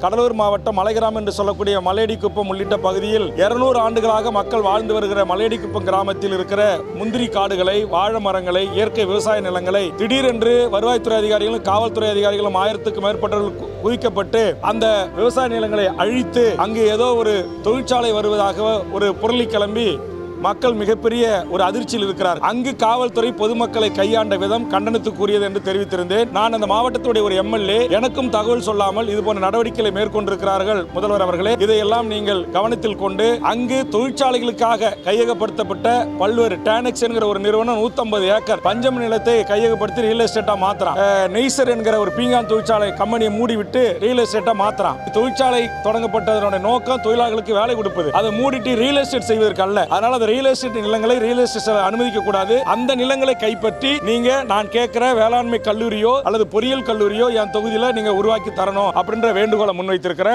கடலூர் மாவட்டம் மலைகிராமம் என்று சொல்லக்கூடிய மலையடிக்குப்பம் உள்ளிட்ட பகுதியில் இருநூறு ஆண்டுகளாக மக்கள் வாழ்ந்து வருகிற மலையடிக்குப்பம் கிராமத்தில் இருக்கிற முந்திரி காடுகளை வாழை மரங்களை இயற்கை விவசாய நிலங்களை திடீரென்று வருவாய்த்துறை அதிகாரிகளும் காவல்துறை அதிகாரிகளும் ஆயிரத்துக்கும் மேற்பட்டவர்கள் கு- குவிக்கப்பட்டு அந்த விவசாய நிலங்களை அழித்து அங்கு ஏதோ ஒரு தொழிற்சாலை வருவதாக ஒரு புரளி கிளம்பி மக்கள் மிகப்பெரிய ஒரு அதிர்ச்சியில் இருக்கிறார். அங்கு காவல்துறை பொதுமக்களை கையாண்ட விதம் கண்டனத்துக்குரியது என்று தெரிவித்திருந்தேன். நான் அந்த மாவட்டத்துடைய ஒரு எம்எல்ஏ எனக்கும் தகவல் சொல்லாமல் இது போன்ற நடவடிக்கைகளை மேற்கொண்டிருக்கிறார்கள் முதல்வர் அவர்களே. இதையெல்லாம் நீங்கள் கவனத்தில் கொண்டு அங்கு தொழிற்சாலைகளுக்காக கையகப்படுத்தப்பட்ட பல்வேறு டேனக்ஸ் என்கிற ஒரு நிறுவனம் 150 ஏக்கர் பஞ்சம் நிலத்தை கையகப்படுத்தி ரியல் எஸ்டேட்டா மாத்திரம் நெய்சர் என்கிற ஒரு பீங்கான் தொழிற்சாலை கம்பெனியை மூடிவிட்டு ரியல் எஸ்டேட்டா மாத்திரம் தொழிற்சாலை தொடங்கப்பட்டதனுடைய நோக்கம் தொழிலாளர்களுக்கு வேலை கொடுப்பது. அதை மூடிட்டு ரியல் எஸ்டேட் செய்வதற்கு அல்ல. அதனால அதை ரியல் எஸ்டேட் நிலங்களை ரியல் எஸ்டேட் அனுமதிக்க கூடாது அந்த நிலங்களை கைப்பற்றி நீங்க நான் கேட்கிற வேளாண்மை கல்லூரியோ அல்லது பொறியியல் கல்லூரியோ என் தொகுதியில் நீங்க உருவாக்கி தரணும் அப்படின்ற வேண்டுகோளை முன்வைத்திருக்கிறேன்.